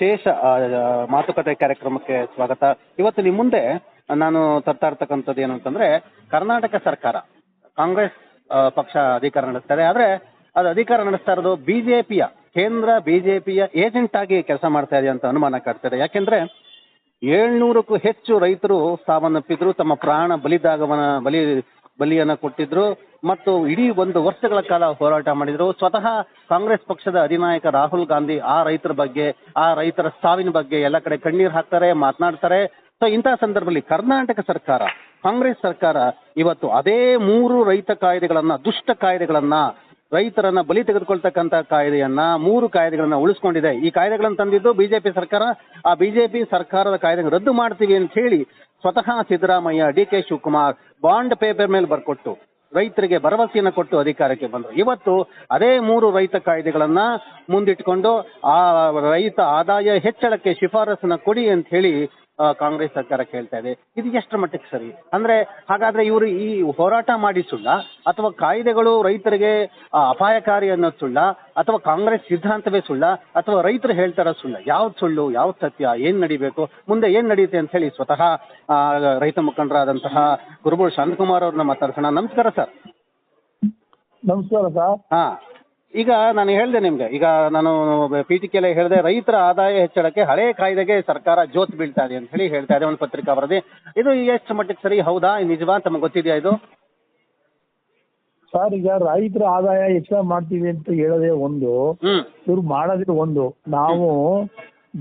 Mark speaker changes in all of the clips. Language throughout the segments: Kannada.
Speaker 1: ವಿಶೇಷ ಮಾತುಕತೆ ಕಾರ್ಯಕ್ರಮಕ್ಕೆ ಸ್ವಾಗತ. ಇವತ್ತು ನಿಮ್ಮ ಮುಂದೆ ನಾನು ತರ್ತಾ ಇರ್ತಕ್ಕಂಥದ್ದು ಏನು ಅಂತಂದ್ರೆ, ಕರ್ನಾಟಕ ಸರ್ಕಾರ, ಕಾಂಗ್ರೆಸ್ ಪಕ್ಷ ಅಧಿಕಾರ ನಡೆಸ್ತಾರೆ ಆದ್ರೆ, ಅದು ಅಧಿಕಾರ ನಡೆಸ್ತಾ ಇರೋದು ಬಿಜೆಪಿಯ, ಕೇಂದ್ರ ಬಿಜೆಪಿಯ ಏಜೆಂಟ್ ಆಗಿ ಕೆಲಸ ಮಾಡ್ತಾ ಇದೆ ಅಂತ ಅನುಮಾನ ಕಾಡ್ತಾರೆ ಯಾಕೆಂದ್ರೆ, ಏಳ್ನೂರಕ್ಕೂ ಹೆಚ್ಚು ರೈತರು ಸಾವನ್ನಪ್ಪಿದ್ರು, ತಮ್ಮ ಪ್ರಾಣ ಬಲಿದಾಗವನ, ಬಲಿ ಬಲಿಯನ್ನ ಕೊಟ್ಟಿದ್ರು ಮತ್ತು ಇಡೀ ಒಂದು ವರ್ಷಗಳ ಕಾಲ ಹೋರಾಟ ಮಾಡಿದ್ರು. ಸ್ವತಃ ಕಾಂಗ್ರೆಸ್ ಪಕ್ಷದ ಅಧಿನಾಯಕ ರಾಹುಲ್ ಗಾಂಧಿ ಆ ರೈತರ ಬಗ್ಗೆ, ಆ ರೈತರ ಸಾವಿನ ಬಗ್ಗೆ ಎಲ್ಲ ಕಡೆ ಕಣ್ಣೀರು ಹಾಕ್ತಾರೆ, ಮಾತನಾಡ್ತಾರೆ. ಸೊ ಇಂತಹ ಸಂದರ್ಭದಲ್ಲಿ ಕರ್ನಾಟಕ ಸರ್ಕಾರ, ಕಾಂಗ್ರೆಸ್ ಸರ್ಕಾರ ಇವತ್ತು ಅದೇ ಮೂರು ರೈತ ಕಾಯ್ದೆಗಳನ್ನ, ದುಷ್ಟ ಕಾಯ್ದೆಗಳನ್ನ, ರೈತರನ್ನ ಬಲಿ ತೆಗೆದುಕೊಳ್ತಕ್ಕಂತ ಕಾಯ್ದೆಯನ್ನ, ಮೂರು ಕಾಯ್ದೆಗಳನ್ನ ಉಳಿಸ್ಕೊಂಡಿದೆ. ಈ ಕಾಯ್ದೆಗಳನ್ನು ತಂದಿದ್ದು ಬಿಜೆಪಿ ಸರ್ಕಾರ. ಆ ಬಿಜೆಪಿ ಸರ್ಕಾರದ ಕಾಯ್ದೆ ರದ್ದು ಮಾಡ್ತೀವಿ ಅಂತ ಹೇಳಿ ಸ್ವತಃ Siddaramaiah D K Shivakumar, bond paper ಮೇಲೆ ಬರ್ಕೊಟ್ಟು ರೈತರಿಗೆ ಭರವಸೆಯನ್ನು ಕೊಟ್ಟು ಅಧಿಕಾರಕ್ಕೆ ಬಂದರು. ಇವತ್ತು ಅದೇ ಮೂರು ರೈತ ಕಾಯ್ದೆಗಳನ್ನ ಮುಂದಿಟ್ಕೊಂಡು ಆ ರೈತ ಆದಾಯ ಹೆಚ್ಚಳಕ್ಕೆ ಶಿಫಾರಸನ್ನ ಕೊಡಿ ಅಂತ ಹೇಳಿ ಕಾಂಗ್ರೆಸ್ ಸರ್ಕಾರ ಕೇಳ್ತಾ ಇದೆ. ಇದು ಎಷ್ಟರ ಮಟ್ಟಿಗೆ ಸರಿ? ಅಂದ್ರೆ ಹಾಗಾದ್ರೆ ಇವರು ಈ ಹೋರಾಟ ಮಾಡಿ ಸುಳ್ಳ ಅಥವಾ ಕಾಯ್ದೆಗಳು ರೈತರಿಗೆ ಅಪಾಯಕಾರಿ ಅನ್ನೋದು ಸುಳ್ಳ ಅಥವಾ ಕಾಂಗ್ರೆಸ್ ಸಿದ್ಧಾಂತವೇ ಸುಳ್ಳ ಅಥವಾ ರೈತರು ಹೇಳ್ತಾರ ಸುಳ್ಳ ಯಾವ್ದು ಸುಳ್ಳು ಯಾವ್ದು ಸತ್ಯ ಏನ್ ನಡಿಬೇಕು ಮುಂದೆ ಏನ್ ನಡೆಯುತ್ತೆ ಅಂತ ಹೇಳಿ ಸ್ವತಃ ರೈತ ಮುಖಂಡರಾದಂತಹ ಗುರುಬೂರ್ ಶಾಂತಕುಮಾರ್ ಅವ್ರನ್ನ ಮಾತಾಡ್ಸೋಣ. ನಮಸ್ಕಾರ ಸರ್.
Speaker 2: ನಮಸ್ಕಾರ ಸರ್.
Speaker 1: ಹಾ. ಈಗ ನಾನು ಹೇಳಿದೆ ನಿಮ್ಗೆ ಈಗ ನಾನು ಪೀಠಿಕೆಲ್ಲ ಹೇಳಿದೆ ರೈತರ ಆದಾಯ ಹೆಚ್ಚಳಕ್ಕೆ ಹಳೆ ಕಾಯ್ದೆಗೆ ಸರ್ಕಾರ ಜೋತ್ ಬೀಳ್ತಾ ಇದೆ ಅಂತ ಹೇಳಿ ಹೇಳ್ತಾ ಇದೆ ಒಂದು ಪತ್ರಿಕಾ ವರದಿ. ಇದು ಎಷ್ಟು ಮಟ್ಟಿಗೆ ಸರಿ ಹೌದಾ ನಿಜವಾ ತಮಗೆ ಗೊತ್ತಿದೆಯಾ ಇದು?
Speaker 2: ಸರ್ ಈಗ ರೈತರ ಆದಾಯ ಹೆಚ್ಚಳ ಮಾಡ್ತೀವಿ ಅಂತ ಹೇಳೋದೇ ಒಂದು ಇವ್ರು ಮಾಡೋದೇ ಒಂದು. ನಾವು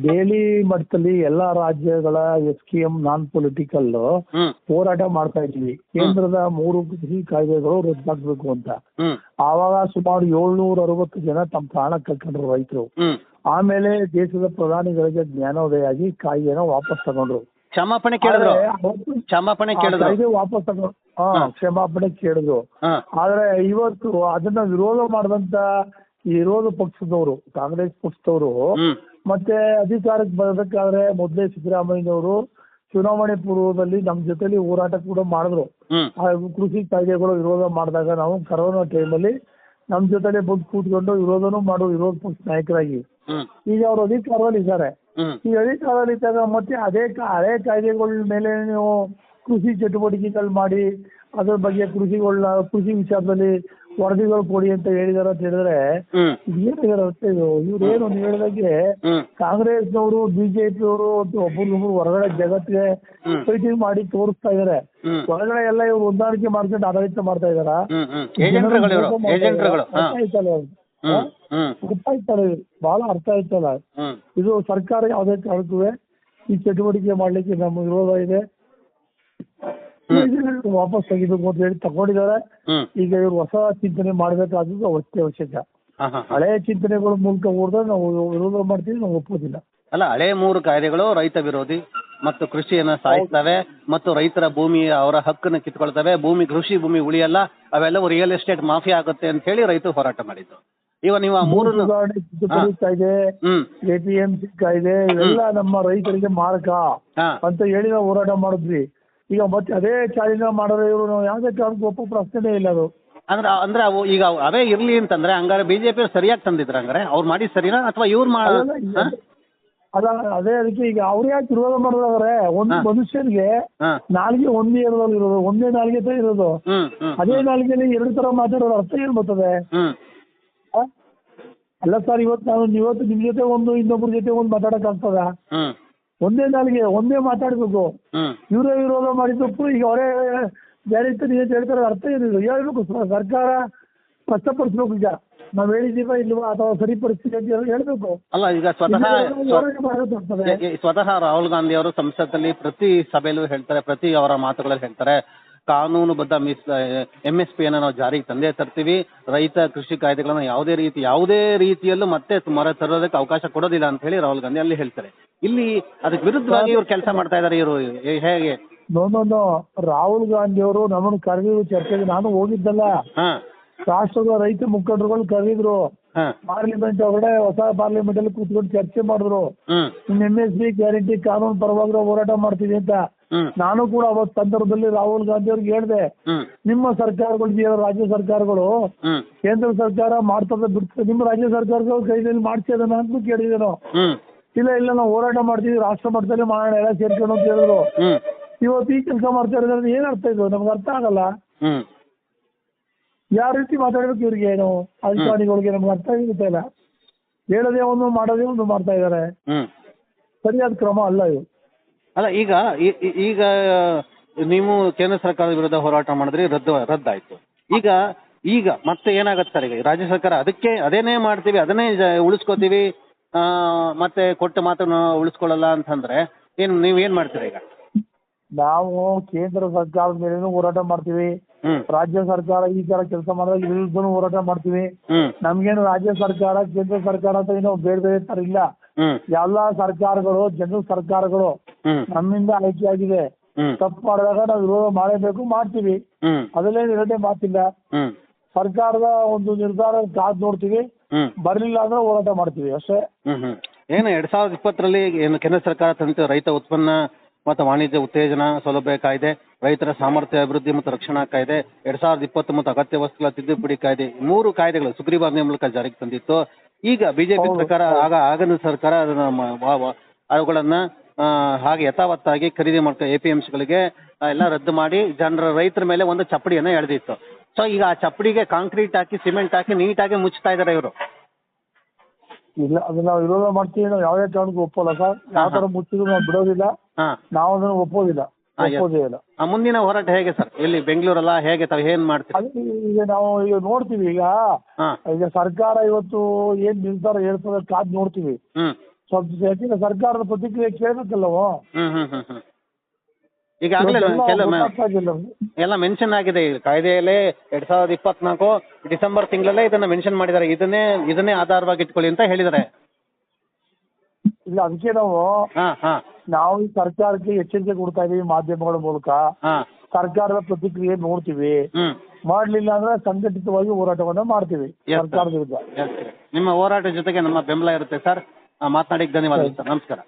Speaker 2: ಡೈಲಿ ಮಟ್ಟದಲ್ಲಿ ಎಲ್ಲಾ ರಾಜ್ಯಗಳ S K M non political ಹೋರಾಟ ಮಾಡ್ತಾ ಇದ್ವಿ ಕೇಂದ್ರದ ಮೂರು ಕೃಷಿ ಕಾಯ್ದೆಗಳು ರದ್ದಾಗಬೇಕು ಅಂತ. ಆವಾಗ ಸುಮಾರು ಏಳ್ನೂರ ಅರವತ್ತು ಜನ ತಮ್ಮ ಪ್ರಾಣ ಕಳ್ಕೊಂಡ್ರು ರೈತರು. ಆಮೇಲೆ ದೇಶದ ಪ್ರಧಾನಿಗಳಿಗೆ ಜ್ಞಾನೋದಯ ಆಗಿ ಕಾಯ್ದೆನ ವಾಪಸ್ ತಗೊಂಡ್ರು.
Speaker 1: ಕ್ಷಮಾಪಣೆ ಕೇಳಿದ್ರು. ಕ್ಷಮಾಪಣೆ ಕೇಳಿದ್ರು.
Speaker 2: ಕಾಯ್ದೆ ವಾಪಸ್ ತಗೊಂಡು ಹಾ ಕ್ಷಮಾಪಣೆ ಕೇಳಿದ್ರು. ಆದ್ರೆ ಇವತ್ತು ಅದನ್ನ ವಿರೋಧ ಮಾಡಿದಂತ ಈ ವಿರೋಧ ಪಕ್ಷದವರು ಕಾಂಗ್ರೆಸ್ ಪಕ್ಷದವರು ಮತ್ತೆ ಅಧಿಕಾರಕ್ಕೆ ಬರಬೇಕಾದ್ರೆ ಮೊದಲೇ ಸಿದ್ದರಾಮಯ್ಯನವರು ಚುನಾವಣೆ ಪೂರ್ವದಲ್ಲಿ ನಮ್ಮ ಜೊತೆಲಿ ಹೋರಾಟ ಕೂಡ ಮಾಡಿದ್ರು. ಆ ಕೃಷಿ ಕಾಯ್ದೆಗಳು ವಿರೋಧ ಮಾಡಿದಾಗ ನಾವು ಕರೋನಾ ಟೈಮಲ್ಲಿ ನಮ್ಮ ಜೊತೆಲೆ ಬಂದು ಕೂತ್ಕೊಂಡು ವಿರೋಧನೂ ಮಾಡೋ ವಿರೋಧ ಪಕ್ಷ ನಾಯಕರಾಗಿ. ಈಗ ಅವರು ಅಧಿಕಾರದಲ್ಲಿ ಇದ್ದಾರೆ. ಈ ಅಧಿಕಾರದಲ್ಲಿ ಇದ್ದಾಗ ಮತ್ತೆ ಅದೇ ಹಳೆ ಕಾಯ್ದೆಗಳ ಮೇಲೆ ನೀವು ಕೃಷಿ ಚಟುವಟಿಕೆಗಳು ಮಾಡಿ ಅದ್ರ ಬಗ್ಗೆ ಕೃಷಿಗಳನ್ನ ಕೃಷಿ ವಿಚಾರದಲ್ಲಿ ವರದಿಗಳು ಕೊಡಿ ಅಂತ ಹೇಳಿದಾರೆ ಅಂತ ಹೇಳಿದ್ರೆ ಏನಿದಾರೆ ಇದು. ಇವ್ರು ಏನು ನೀವು ಹೇಳಿದಾಗೆ
Speaker 1: ಕಾಂಗ್ರೆಸ್
Speaker 2: ಕಾಂಗ್ರೆಸ್ನವರು ಬಿಜೆಪಿ ಅವರು ಒಬ್ಬರಿಗೊಬ್ರು ಹೊರಗಡೆ ಜಗತ್ತಿಗೆ. ಫೈಟಿಂಗ್ ಮಾಡಿ ತೋರಿಸ್ತಾ ಇದಾರೆ. ಹೊರಗಡೆ ಎಲ್ಲ ಇವ್ರು ಹೊಂದಾಣಿಕೆ ಮಾಡ್ಕೊಂಡು ಆಡಳಿತ ಮಾಡ್ತಾ ಇದಾರ? ಇದು? ಬಹಳ ಅರ್ಥ ಆಯ್ತಲ್ಲ. ಇದು ಸರ್ಕಾರ ಯಾವುದೇ ಕಾರಣಕ್ಕೂ ಈ ಚಟುವಟಿಕೆ ಮಾಡ್ಲಿಕ್ಕೆ ನಮ್ಮ ವಿರೋಧ ಇದೆ. ವಾಪಸ್ ತೆಗಿಬೇಕು ಅಂತ ಹೇಳಿ ತಗೊಂಡಿದ್ದಾರೆ. ಈಗ ಇವ್ರು ಹೊಸ ಚಿಂತನೆ ಮಾಡ್ಬೇಕಾದದ್ದು ಅತ್ಯವಶ್ಯಕ
Speaker 1: ಅವಶ್ಯಕ ಹಳೆ
Speaker 2: ಹಳೆಯ ಚಿಂತನೆಗಳ ಮೂಲಕ ಹೋದ್ರೆ ನಾವು ವಿರೋಧ ಮಾಡ್ತೀವಿ ನಾವು ಒಪ್ಪೋದಿಲ್ಲ.
Speaker 1: ಅಲ್ಲ ಹಳೆ ಮೂರು ಕಾಯ್ದೆಗಳು ರೈತ ವಿರೋಧಿ ಮತ್ತು ಕೃಷಿಯನ್ನ ಸಾಯಿಸ್ತವೆ ಮತ್ತು ರೈತರ ಭೂಮಿ ಅವರ ಹಕ್ಕನ್ನು ಕಿತ್ಕೊಳ್ತವೆ. ಭೂಮಿ ಕೃಷಿ ಭೂಮಿ ಉಳಿಯಲ್ಲ ಅವೆಲ್ಲವೂ ರಿಯಲ್ ಎಸ್ಟೇಟ್ ಮಾಫಿಯಾ ಆಗುತ್ತೆ ಅಂತ ಹೇಳಿ ರೈತರು ಹೋರಾಟ ಮಾಡಿದ್ದು. ಈಗ ನೀವು ಆ ಮೂರು
Speaker 2: ಕಾಯ್ದೆ ಎಪಿಎಂಸಿ ಕಾಯ್ದೆ ಇವೆಲ್ಲ ನಮ್ಮ ರೈತರಿಗೆ ಮಾರಕ ಅಂತ ಹೇಳಿ ನಾವು ಹೋರಾಟ ಮಾಡಿದ್ವಿ. ಈಗ ಮತ್ತೆ ಅದೇ ಚಾಲಿನ ಮಾಡಿದ್ರೆ ಇವರು ಯಾವುದೇ ಕಾರಣಕ್ಕೂ ಒಪ್ಪೋ ಪ್ರಶ್ನೆನೇ ಇಲ್ಲ ಅದು.
Speaker 1: ಅಂದ್ರೆ ಅಂದ್ರೆ ಅವು ಈಗ ಅದೇ ಇರ್ಲಿ ಅಂತಂದ್ರೆ ಹಂಗಾರೆ ಬಿಜೆಪಿ ಸರಿಯಾಗಿ ತಂದಿದ್ರ ಹಂಗಾರೆ? ಅವ್ರು ಮಾಡಿ ಸರಿನಾ ಅಥವಾ ಇವ್ರು ಮಾ
Speaker 2: ಅಲ್ಲ
Speaker 1: ಹಾ?
Speaker 2: ಅದ ಅದೇ ಅದಕ್ಕೆ ಈಗ ಅವ್ರು ಯಾಕೆ ವಿರೋಧ ಮಾಡಿದ್ರೆ ಒಂದು
Speaker 1: ಹಾ.
Speaker 2: ಮನುಷ್ಯನಿಗೆ
Speaker 1: ಹಾ.
Speaker 2: ನಾಲ್ಗೆ ಒಂದೇ ಇರೋದು ಇರೋದು ಒಂದೇ ನಾಲ್ಗೆ ತರ ಇರೋದು.
Speaker 1: ಹ್ಮ್ ಹ್ಮ್
Speaker 2: ಅದೇ ನಾಲ್ಗೆಲಿ ಎರಡು ತರ ಮಾತಾಡೋದು ಅರ್ಥ ಏನ್ ಬರ್ತದೆ?
Speaker 1: ಹ್ಮ್.
Speaker 2: ಆ? ಅಲ್ಲ ಸರ್ ಇವತ್ತು ನಾನು ಇವತ್ತು ನಿಮ್ ಜೊತೆ ಒಂದು ಇನ್ನೊಬ್ರ ಜೊತೆ ಒಂದು ಮಾತಾಡಕ್ ಆಗ್ತದ
Speaker 1: ಹ್ಮ್.
Speaker 2: ಒಂದೇ ನಾಲ್ಗೆ ಒಂದೇ ಮಾತಾಡಬೇಕು. ಇವ್ರ ವಿರೋಧ ಮಾಡಿದ್ದಕ್ಕೂ ಈಗ ಅವರೇ ಬೇರೆ ಇತ್ತು ಅಂತ ಹೇಳ್ತಾರೆ ಅರ್ಥ ಏನಿಲ್ಲ. ಹೇಳ್ಬೇಕು ಸರ್ಕಾರ ಸ್ಪಷ್ಟಪಡಿಸ್ಬೇಕು ಈಗ. ನಾವ್ ಹೇಳಿದೀವ ಇಲ್ವಾ ಅಥವಾ ಸರಿಪಡಿಸ್ತೀವಿ ಅಂತ ಹೇಳಿ ಹೇಳ್ಬೇಕು.
Speaker 1: ಅಲ್ಲ ಈಗ ಸ್ವತಃ ಸ್ವತಃ ರಾಹುಲ್ ಗಾಂಧಿ ಅವರು ಸಂಸತ್ತಲ್ಲಿ ಪ್ರತಿ ಸಭೆಯಲ್ಲೂ ಹೇಳ್ತಾರೆ ಪ್ರತಿ ಅವರ ಮಾತುಗಳಲ್ಲಿ ಹೇಳ್ತಾರೆ. ಕಾನೂನುಬದ್ಧ ಮಿಸ್ ಎಂ ಎಸ್ ಪಿಯನ್ನು ನಾವು ಜಾರಿಗೆ ತಂದೇ ತರ್ತೀವಿ. ರೈತ ಕೃಷಿ ಕಾಯ್ದೆಗಳನ್ನು ಯಾವುದೇ ರೀತಿ ಯಾವುದೇ ರೀತಿಯಲ್ಲೂ ಮತ್ತೆ ಮರ ತರೋದಕ್ಕೆ ಅವಕಾಶ ಕೊಡೋದಿಲ್ಲ ಅಂತ ಹೇಳಿ ರಾಹುಲ್ ಗಾಂಧಿ ಅಲ್ಲಿ ಹೇಳ್ತಾರೆ. ಇಲ್ಲಿ ಅದಕ್ಕೆ ವಿರುದ್ಧವಾಗಿ ಇವ್ರು ಕೆಲಸ ಮಾಡ್ತಾ ಇದ್ದಾರೆ ಇವರು ಹೇಗೆ?
Speaker 2: ನೋ ರಾಹುಲ್ ಗಾಂಧಿ ಅವರು ನಮ್ಮನ್ನು ಕರೆದಿದ್ರು ಚರ್ಚೆಗೆ ನಾನು ಹೋಗಿದ್ದಲ್ಲ. ರಾಷ್ಟ್ರದ ರೈತ ಮುಖಂಡರುಗಳು ಕರೆದಿದ್ರು. ಪಾರ್ಲಿಮೆಂಟ್ ಒಳಗಡೆ ಹೊಸ ಪಾರ್ಲಿಮೆಂಟ್ ಅಲ್ಲಿ ಕೂತ್ಕೊಂಡು ಚರ್ಚೆ ಮಾಡಿದ್ರು. ಎಂ ಎಸ್ ಪಿ ಗ್ಯಾರಂಟಿ ಕಾನೂನು ಪರವಾಗಿ ಹೋರಾಟ ಮಾಡ್ತೀವಿ ಅಂತ. ನಾನು ಕೂಡ ಅವತ್ ಸಂದರ್ಭದಲ್ಲಿ ರಾಹುಲ್ ಗಾಂಧಿ ಅವ್ರಿಗೆ ಹೇಳಿದೆ ನಿಮ್ಮ ಸರ್ಕಾರಗಳು ರಾಜ್ಯ ಸರ್ಕಾರಗಳು ಕೇಂದ್ರ ಸರ್ಕಾರ ಮಾಡ್ತದೆ ಬಿಡ್ತದೆ ನಿಮ್ಮ ರಾಜ್ಯ ಸರ್ಕಾರಗಳು ಕೈಯಲ್ಲಿ ಮಾಡ್ಸಿ ಅದನ್ನ ಅಂತ ಕೇಳಿದೆ ನಾವು ಇಲ್ಲ ಇಲ್ಲ ನಾವು ಹೋರಾಟ ಮಾಡ್ತೀವಿ ರಾಷ್ಟ್ರ ಮಟ್ಟದಲ್ಲಿ ಮಾಡೋಣ ಎಲ್ಲ ಸೇರ್ಕೊಂಡು ಅಂತ ಹೇಳಿದ್ರು. ಇವತ್ತು ಈ ಕೆಲಸ ಮಾಡ್ತಾ ಇರೋದ್ರಿಂದ ಏನ್ ಅರ್ಥ ಇದು? ನಮ್ಗೆ ಅರ್ಥ ಆಗಲ್ಲ. ಯಾವ ರೀತಿ ಮಾತಾಡ್ಬೇಕು ಇವ್ರಿಗೆ ಏನು? ಅಧಿಕಾರಿಗಳಿಗೆ ನಮ್ಗೆ ಅರ್ಥ ಆಗುತ್ತೆ ಇಲ್ಲ. ಹೇಳೋದೇ ಒಂದು ಮಾಡೋದೇ ಒಂದು ಮಾಡ್ತಾ ಇದ್ದಾರೆ. ಸರಿಯಾದ ಕ್ರಮ ಅಲ್ಲ ಇದು.
Speaker 1: ಅಲ್ಲ ಈಗ ಈಗ ನೀವು ಕೇಂದ್ರ ಸರ್ಕಾರದ ವಿರುದ್ಧ ಹೋರಾಟ ಮಾಡಿದ್ರಿ ರದ್ದು ರದ್ದಾಯಿತು. ಈಗ ಈಗ ಮತ್ತೆ ಏನಾಗತ್ತೆ ಸರ್ ಈಗ? ರಾಜ್ಯ ಸರ್ಕಾರ ಅದಕ್ಕೆ ಅದೇನೇ ಮಾಡ್ತೀವಿ ಅದನ್ನೇ ಜ- ಉಳಿಸ್ಕೋತೀವಿ ಮತ್ತೆ ಕೊಟ್ಟ ಮಾತ್ರ ಉಳಿಸ್ಕೊಳ್ಳಲ್ಲ ಅಂತಂದ್ರೆ ಏನು ನೀವು ಏನ್ ಮಾಡ್ತೀರಾ ಈಗ?
Speaker 2: ನಾವು ಕೇಂದ್ರ ಸರ್ಕಾರದ ಮೇಲೂ ಹೋರಾಟ ಮಾಡ್ತೀವಿ. ರಾಜ್ಯ ಸರ್ಕಾರ ಈ ತರ ಕೆಲಸ ಮಾಡಿದ್ರೆ ವಿರುದ್ಧನೂ ಹೋರಾಟ ಮಾಡ್ತೀವಿ. ನಮ್ಗೇನು ರಾಜ್ಯ ಸರ್ಕಾರ ಕೇಂದ್ರ ಸರ್ಕಾರ ಅಂತ ಏನೋ ಬೇರೆ ಬೇರೆ ತರ ಇಲ್ಲ. ಎಲ್ಲಾ ಸರ್ಕಾರಗಳು ಜನರ ಸರ್ಕಾರಗಳು ನಮ್ಮಿಂದ ಆಯ್ಕೆ
Speaker 1: ಆಗಿದೆ
Speaker 2: ತಪ್ಪು ಮಾಡಿದಾಗ ನಾವು ವಿರೋಧ ಮಾಡಬೇಕು ಮಾಡ್ತೀವಿ. ಅದರಲ್ಲೇನು ಎರಡೇ ಮಾತಿಲ್ಲ. ಸರ್ಕಾರದ ಒಂದು ನಿರ್ಧಾರ ಕಾದ್ ನೋಡ್ತೀವಿ. ಬರಲಿಲ್ಲ ಅಂದ್ರೆ ಹೋರಾಟ ಮಾಡ್ತೀವಿ ಅಷ್ಟೇ.
Speaker 1: ಏನು ಎರಡ್ ಸಾವಿರದ ಇಪ್ಪತ್ತರಲ್ಲಿ ಏನು ಕೇಂದ್ರ ಸರ್ಕಾರ ತಂದಿತ್ತು ರೈತ ಉತ್ಪನ್ನ ಮತ್ತು ವಾಣಿಜ್ಯ ಉತ್ತೇಜನ ಸೌಲಭ್ಯ ಕಾಯ್ದೆ ರೈತರ ಸಾಮರ್ಥ್ಯ ಅಭಿವೃದ್ಧಿ ಮತ್ತು ರಕ್ಷಣಾ ಕಾಯ್ದೆ ಎರಡ್ ಸಾವಿರದ ಇಪ್ಪತ್ತು ಮತ್ತು ಅಗತ್ಯ ವಸ್ತುಗಳ ತಿದ್ದುಪಡಿ ಕಾಯ್ದೆ ಮೂರು ಕಾಯ್ದೆಗಳು ಸುಗ್ರೀವಾಜ್ಞೆ ಮೂಲಕ ಜಾರಿಗೆ ತಂದಿತ್ತು ಈಗ ಬಿಜೆಪಿ ಸರ್ಕಾರ ಆಗ ಆಗಿನ ಸರ್ಕಾರ ಅವುಗಳನ್ನ ಹಾಗೆ ಯಥಾವತ್ತಾಗಿ ಖರೀದಿ ಮಾಡ್ಕೊ ಎ ಪಿ ಗಳಿಗೆ ಎಲ್ಲ ರದ್ದು ಮಾಡಿ ಜನರ ರೈತರ ಮೇಲೆ ಒಂದು ಚಪ್ಪಡಿಯನ್ನ ಎಳೆದಿತ್ತು. ಸೊ ಈಗ ಆ ಚಪ್ಪಡಿಗೆ ಕಾಂಕ್ರೀಟ್ ಹಾಕಿ ಸಿಮೆಂಟ್ ಹಾಕಿ ನೀಟಾಗಿ ಮುಚ್ಚುತ್ತಾ ಇದ್ದಾರೆ ಇವರು.
Speaker 2: ಇಲ್ಲ ಅದು ನಾವು ವಿರೋಧ ಮಾಡ್ತೀವಿ ನಾವು ಯಾವುದೇ ಕಾರಣಕ್ಕೂ ಒಪ್ಪಲ್ಲ ಸರ್. ಯಾವ ತರ ಮುಚ್ಚಿದ್ರು ನಾವು ಬಿಡೋದಿಲ್ಲ. ನಾವು ಅದನ್ನ ಒಪ್ಪೋದಿಲ್ಲ.
Speaker 1: ಆ ಮುಂದಿನ ಹೋರಾಟ ಹೇಗೆ ಸರ್? ಇಲ್ಲಿ ಬೆಂಗಳೂರಲ್ಲ ಹೇಗೆ ತಾವು ಏನ್ ಮಾಡ್ತೀವಿ
Speaker 2: ಅದು ಈಗ ನಾವು ಈಗ ನೋಡ್ತೀವಿ ಈಗ.
Speaker 1: ಹಾ.
Speaker 2: ಈಗ ಸರ್ಕಾರ ಇವತ್ತು ಏನ್ ನಿರ್ಧಾರ ಹೇಳ್ತದೆ ಕಾದ್ ನೋಡ್ತೀವಿ.
Speaker 1: ಹ್ಮ್.
Speaker 2: ಸ್ವಲ್ಪ ಯಾಕಂದ್ರೆ ಸರ್ಕಾರದ ಪ್ರತಿಕ್ರಿಯೆ ಕೇಳಬೇಕಲ್ಲವ
Speaker 1: ಹ್ಮ್ ಹ್ಮ್ ಹ್ಮ್ ಹ್ಮ್. ಈಗಾಗಲೇ ಕೆಲವು ಎಲ್ಲ ಮೆನ್ಷನ್ ಆಗಿದೆ ಈ ಕಾಯ್ದೆಯಲ್ಲೇ ಎರಡ್ ಸಾವಿರದ ಇಪ್ಪತ್ನಾಲ್ಕು ಡಿಸೆಂಬರ್ ತಿಂಗಳಲ್ಲೇ ಇದನ್ನ ಮೆನ್ಷನ್ ಮಾಡಿದ್ದಾರೆ. ಇದನ್ನೇ ಇದನ್ನೇ ಆಧಾರವಾಗಿ ಇಟ್ಕೊಳ್ಳಿ ಅಂತ ಹೇಳಿದ್ದಾರೆ.
Speaker 2: ಇಲ್ಲ ಅದಕ್ಕೆ ನಾವು
Speaker 1: ಹಾ ಹಾ.
Speaker 2: ನಾವು ಈ ಸರ್ಕಾರಕ್ಕೆ ಎಚ್ಚರಿಕೆ ಕೊಡ್ತಾ ಇದೀವಿ ಮಾಧ್ಯಮಗಳ ಮೂಲಕ.
Speaker 1: ಹಾ.
Speaker 2: ಸರ್ಕಾರದ ಪ್ರತಿಕ್ರಿಯೆ ನೋಡ್ತೀವಿ.
Speaker 1: ಹ್ಮ್.
Speaker 2: ಮಾಡ್ಲಿಲ್ಲ ಅಂದ್ರೆ ಸಂಘಟಿತವಾಗಿ ಹೋರಾಟವನ್ನ ಮಾಡ್ತೀವಿ
Speaker 1: Yes, sir.
Speaker 2: ಸರ್ಕಾರದ ವಿರುದ್ಧ.
Speaker 1: Yes, sir. ನಿಮ್ಮ ಹೋರಾಟ ಜೊತೆಗೆ ನಮ್ಮ ಬೆಂಬಲ ಇರುತ್ತೆ ಸರ್. ಮಾತನಾಡಿ ಧನ್ಯವಾದಗಳು ಸರ್. ನಮಸ್ಕಾರ.